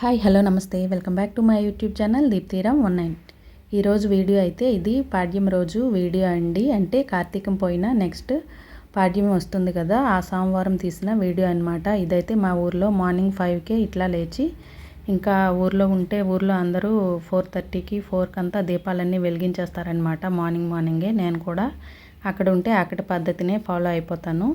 Hi hello నమస్తే. Welcome back to my YouTube channel Deeptiram one nine. ఈరోజు video అయితే ఇది. పాడ్యం రోజు వీడియో అండి. అంటే కార్తీకం పోయిన నెక్స్ట్ పాడ్యం వస్తుంది కదా. ఆ సోమవారం తీసిన వీడియో అనమాట ఇదైతే మా ఊర్లో మార్నింగ్ ఫైవ్కే ఇట్లా లేచి ఇంకా ఊర్లో ఉంటే ఊర్లో అందరూ ఫోర్ థర్టీకి ఫోర్కి అంతా దీపాలన్నీ వెలిగించేస్తారనమాట మార్నింగ్ మార్నింగే నేను కూడా అక్కడ ఉంటే అక్కడ పద్ధతినే ఫాలో అయిపోతాను.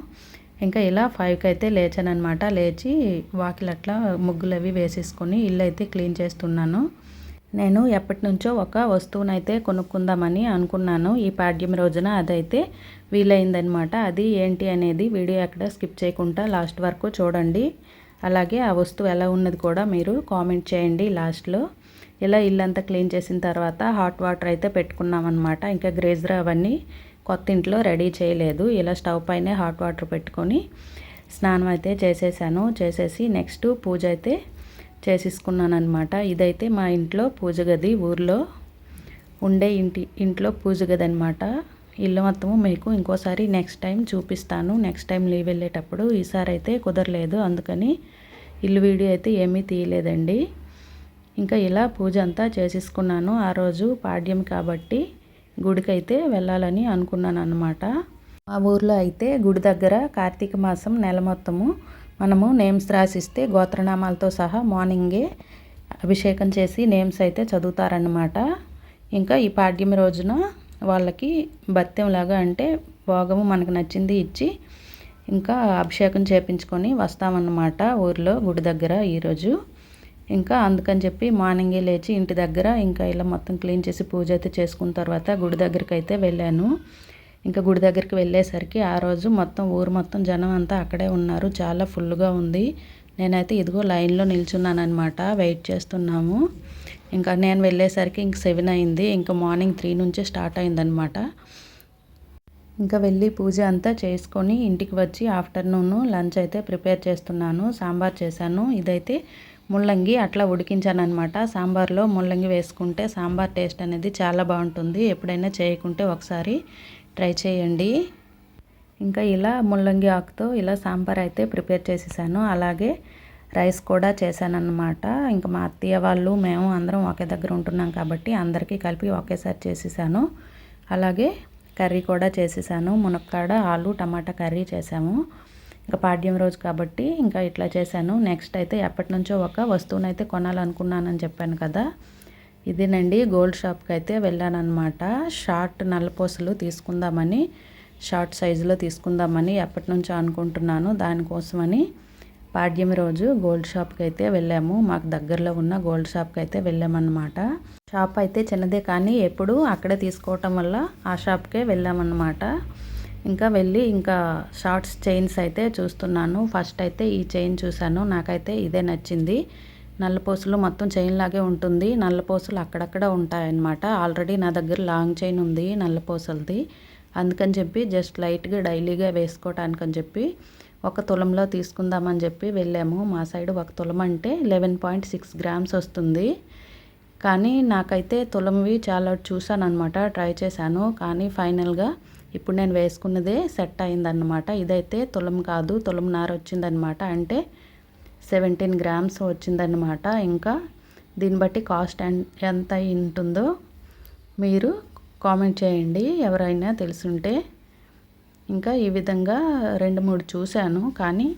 ఇంకా ఇలా ఫైవ్కి అయితే లేచానమాట లేచి వాకిలు అట్లా ముగ్గులు అవి వేసేసుకొని ఇల్లు అయితే క్లీన్ చేస్తున్నాను. నేను ఎప్పటి నుంచో ఒక వస్తువునైతే కొనుక్కుందామని అనుకున్నాను. ఈ పాడ్యం రోజున అదైతే వీలైందనమాట అది ఏంటి అనేది వీడియో ఎక్కడ స్కిప్ చేయకుండా లాస్ట్ వరకు చూడండి. అలాగే ఆ వస్తువు ఎలా ఉన్నది కూడా మీరు కామెంట్ చేయండి లాస్ట్లో. ఇలా ఇల్లంతా క్లీన్ చేసిన తర్వాత హాట్ వాటర్ అయితే పెట్టుకున్నాం అనమాట ఇంకా గ్రేజర్ అవన్నీ కొత్త ఇంట్లో రెడీ చేయలేదు. ఇలా స్టవ్ పైనే హాట్ వాటర్ పెట్టుకొని స్నానం అయితే చేసేసాను. చేసేసి నెక్స్ట్ పూజ అయితే చేసేసుకున్నాను అనమాట ఇదైతే మా ఇంట్లో పూజ గది. ఊర్లో ఉండే ఇంటి ఇంట్లో పూజ గది అనమాట ఇల్లు మొత్తము మీకు ఇంకోసారి నెక్స్ట్ టైం చూపిస్తాను. నెక్స్ట్ టైం లీవ్ వెళ్ళేటప్పుడు ఈసారి అయితే కుదరలేదు. అందుకని ఇల్లు వీడియో అయితే ఏమీ తీయలేదండి. ఇంకా ఇలా పూజ అంతా చేసేసుకున్నాను. ఆ రోజు పాడ్యం కాబట్టి గుడికైతే వెళ్ళాలని అనుకున్నాను అనమాట మా ఊర్లో అయితే గుడి దగ్గర కార్తీక మాసం నెల మొత్తము మనము నేమ్స్ రాసిస్తే గోత్రనామాలతో సహా మార్నింగే అభిషేకం చేసి నేమ్స్ అయితే చదువుతారనమాట ఇంకా ఈ పాడ్యం రోజున వాళ్ళకి లాగా అంటే భోగము మనకు నచ్చింది ఇచ్చి ఇంకా అభిషేకం చేపించుకొని వస్తామన్నమాట ఊర్లో గుడి దగ్గర ఈరోజు. ఇంకా అందుకని చెప్పి మార్నింగే లేచి ఇంటి దగ్గర ఇంకా ఇలా మొత్తం క్లీన్ చేసి పూజ అయితే చేసుకున్న తర్వాత గుడి దగ్గరికి అయితే వెళ్ళాను. ఇంకా గుడి దగ్గరికి వెళ్ళేసరికి ఆ రోజు మొత్తం ఊరు మొత్తం జనం అంతా అక్కడే ఉన్నారు. చాలా ఫుల్గా ఉంది. నేనైతే ఇదిగో లైన్లో నిల్చున్నాను అనమాట వెయిట్ చేస్తున్నాము. ఇంకా నేను వెళ్ళేసరికి ఇంక సెవెన్ అయింది. ఇంకా మార్నింగ్ త్రీ నుంచి స్టార్ట్ అయిందనమాట ఇంకా వెళ్ళి పూజ అంతా చేసుకొని ఇంటికి వచ్చి ఆఫ్టర్నూన్ లంచ్ అయితే ప్రిపేర్ చేస్తున్నాను. సాంబార్ చేశాను. ఇదైతే ముల్లంగి అట్లా ఉడికించాను అనమాట సాంబార్లో ముల్లంగి వేసుకుంటే సాంబార్ టేస్ట్ అనేది చాలా బాగుంటుంది. ఎప్పుడైనా చేయకుంటే ఒకసారి ట్రై చేయండి. ఇంకా ఇలా ముల్లంగి ఆకుతో ఇలా సాంబార్ అయితే ప్రిపేర్ చేసేసాను. అలాగే రైస్ కూడా చేశానన్నమాట. ఇంకా మా అత్తయ్య వాళ్ళు మేము అందరం ఒకే దగ్గర ఉంటున్నాం కాబట్టి అందరికీ కలిపి ఒకేసారి చేసేసాను. అలాగే కర్రీ కూడా చేసేసాను. మునక్కాడ ఆలు టమాటా కర్రీ చేసాము. ఇంకా పాడ్యం రోజు కాబట్టి ఇంకా ఇట్లా చేశాను. నెక్స్ట్ అయితే ఎప్పటి నుంచో ఒక వస్తువునైతే అయితే కొనాలనుకున్నానని చెప్పాను కదా. ఇదేనండి గోల్డ్ షాప్కి అయితే వెళ్ళానమాట షార్ట్ నల్లపూసలు తీసుకుందామని షార్ట్ సైజులో తీసుకుందామని ఎప్పటి నుంచో అనుకుంటున్నాను. దానికోసమని పాడ్యం రోజు గోల్డ్ షాప్కి అయితే వెళ్ళాము. మాకు దగ్గరలో ఉన్న గోల్డ్ షాప్కి అయితే వెళ్ళామన్నమాట. షాప్ అయితే చిన్నదే కానీ ఎప్పుడు అక్కడే తీసుకోవటం వల్ల ఆ షాప్కే వెళ్ళామన్నమాట. ఇంకా వెళ్ళి ఇంకా షార్ట్స్ చైన్స్ అయితే చూస్తున్నాను. ఫస్ట్ అయితే ఈ చైన్ చూశాను. నాకైతే ఇదే నచ్చింది. నల్లపోసులు మొత్తం చైన్ లాగే ఉంటుంది. నల్లపోసులు అక్కడక్కడ ఉంటాయన్నమాట. ఆల్రెడీ నా దగ్గర లాంగ్ చైన్ ఉంది నల్లపోసలది అందుకని చెప్పి జస్ట్ లైట్గా డైలీగా వేసుకోవటానికి అని చెప్పి ఒక తులంలో తీసుకుందామని చెప్పి వెళ్ళాము. మా సైడ్ ఒక తులం అంటే లెవెన్ పాయింట్ సిక్స్ గ్రామ్స్ వస్తుంది. కానీ నాకైతే తులంవి చాలా చూశాను అనమాట ట్రై చేశాను. కానీ ఫైనల్గా ఇప్పుడు నేను వేసుకున్నదే సెట్ అయిందన్నమాట. ఇదైతే తులం కాదు తులం నార వచ్చిందనమాట అంటే సెవెంటీన్ గ్రామ్స్ వచ్చిందనమాట ఇంకా దీన్ని బట్టి కాస్ట్ ఎంత ఉంటుందో మీరు కామెంట్ చేయండి. ఎవరైనా తెలుసుంటే ఇంకా ఈ విధంగా రెండు మూడు చూశాను. కానీ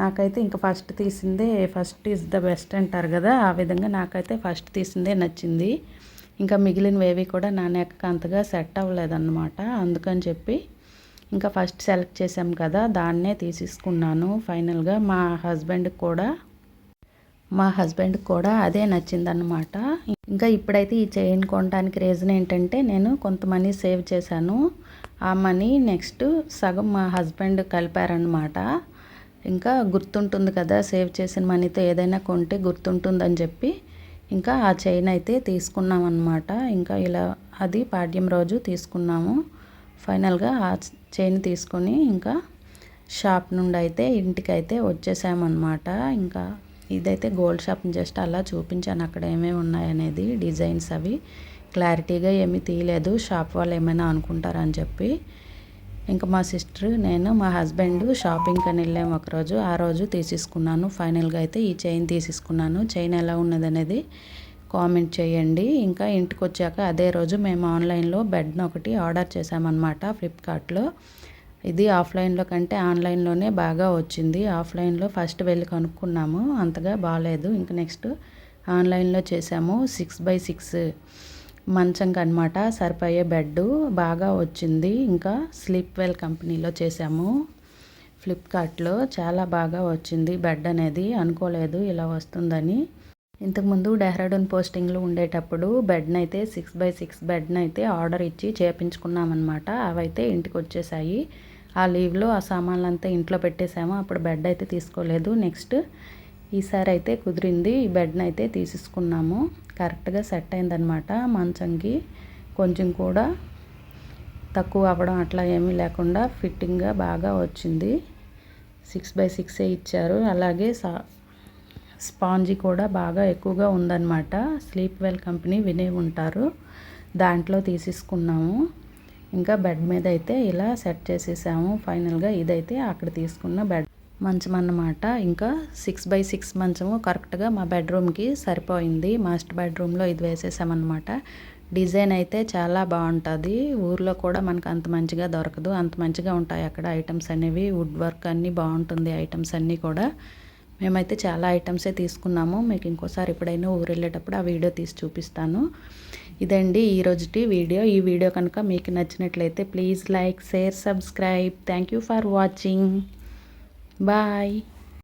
నాకైతే ఇంకా ఫస్ట్ తీసిందే ఫస్ట్ ఈజ్ ద బెస్ట్ అంటారు కదా ఆ విధంగా నాకైతే ఫస్ట్ తీసిందే నచ్చింది. ఇంకా మిగిలినవేవి కూడా నా నెక్ అంతగా సెట్ అవ్వలేదన్నమాట. అందుకని చెప్పి ఇంకా ఫస్ట్ సెలెక్ట్ చేసాం కదా దాన్నే తీసేసుకున్నాను. ఫైనల్గా మా హస్బెండ్కి కూడా మా హస్బెండ్కి కూడా అదే నచ్చిందన్నమాట. ఇంకా ఇప్పుడైతే ఈ చైన్ కొనడానికి రీజన్ ఏంటంటే నేను కొంత మనీ సేవ్ చేశాను. ఆ మనీ నెక్స్ట్ సగం మా హస్బెండ్ కలిపారనమాట ఇంకా గుర్తుంటుంది కదా సేవ్ చేసిన మనీతో ఏదైనా కొంటే గుర్తుంటుందని చెప్పి ఇంకా ఆ చైన్ అయితే తీసుకున్నాం అనమాట ఇంకా ఇలా అది పాడ్యం రోజు తీసుకున్నాము. ఫైనల్గా ఆ చైన్ తీసుకొని ఇంకా షాప్ నుండి అయితే ఇంటికి అయితే వచ్చేసామన్నమాట. ఇంకా ఇదైతే గోల్డ్ షాప్ జస్ట్ అలా చూపించాను. అక్కడ ఏమేమి ఉన్నాయనేది డిజైన్స్ అవి క్లారిటీగా ఏమీ తీయలేదు. షాప్ వాళ్ళు ఏమైనా అనుకుంటారని చెప్పి ఇంకా మా సిస్టర్ నేను మా హస్బెండ్ షాపింగ్కి అని వెళ్ళాము ఒకరోజు. ఆ రోజు తీసేసుకున్నాను. ఫైనల్గా అయితే ఈ చైన్ తీసేసుకున్నాను. చైన్ ఎలా ఉన్నది అనేది కామెంట్ చేయండి. ఇంకా ఇంటికి వచ్చాక అదే రోజు మేము ఆన్లైన్లో బెడ్ను ఒకటి ఆర్డర్ చేసామన్నమాట ఫ్లిప్కార్ట్లో. ఇది ఆఫ్లైన్లో కంటే ఆన్లైన్లోనే బాగా వచ్చింది. ఆఫ్లైన్లో ఫస్ట్ వెళ్ళి కనుక్కున్నాము. అంతగా బాగాలేదు ఇంకా నెక్స్ట్ ఆన్లైన్లో చేసాము సిక్స్ బై సిక్స్. మంచం కనమాట సరిపోయే బెడ్ బాగా వచ్చింది. ఇంకా స్లీప్ వెల్ కంపెనీలో చేసాము ఫ్లిప్కార్ట్లో చాలా బాగా వచ్చింది బెడ్ అనేది అనుకోలేదు ఇలా వస్తుందని. ఇంతకుముందు డెహ్రాడూన్ పోస్టింగ్లో ఉండేటప్పుడు బెడ్ని అయితే సిక్స్ బై సిక్స్ బెడ్ని అయితే ఆర్డర్ ఇచ్చి చేపించుకున్నామన్నమాట. అవైతే ఇంటికి వచ్చేసాయి. ఆ లీవ్లో ఆ సామాన్లంతా ఇంట్లో పెట్టేసాము. అప్పుడు బెడ్ అయితే తీసుకోలేదు. నెక్స్ట్ ఈసారి అయితే కుదిరింది ఈ బెడ్ని అయితే తీసేసుకున్నాము. కరెక్ట్గా సెట్ అయిందనమాట మంచంకి. కొంచెం కూడా తక్కువ అవ్వడం అట్లా ఏమీ లేకుండా ఫిట్టింగ్గా బాగా వచ్చింది. సిక్స్ బై సిక్సే ఇచ్చారు. అలాగే సా స్పాంజీ కూడా బాగా ఎక్కువగా ఉందన్నమాట. స్లీప్ వెల్ కంపెనీ వినే ఉంటారు. దాంట్లో తీసేసుకున్నాము. ఇంకా బెడ్ మీద అయితే ఇలా సెట్ చేసేసాము. ఫైనల్గా ఇదైతే అక్కడ తీసుకున్న బెడ్. మంచం అన్నమాట ఇంకా సిక్స్ బై సిక్స్ మంచము కరెక్ట్గా మా బెడ్రూమ్కి సరిపోయింది. మాస్టర్ బెడ్రూమ్లో ఇది వేసేసామన్నమాట. డిజైన్ అయితే చాలా బాగుంటుంది. ఊర్లో కూడా మనకు అంత మంచిగా దొరకదు. అంత మంచిగా ఉంటాయి అక్కడ ఐటమ్స్ అనేవి. వుడ్ వర్క్ అన్నీ బాగుంటుంది ఐటమ్స్ అన్నీ కూడా. మేమైతే చాలా ఐటమ్సే తీసుకున్నాము. మీకు ఇంకోసారి ఎప్పుడైనా ఊరు వెళ్ళేటప్పుడు ఆ వీడియో తీసి చూపిస్తాను. ఇదండి ఈరోజుటి వీడియో. ఈ వీడియో కనుక మీకు నచ్చినట్లయితే please like share subscribe. Thank you for watching. Bye.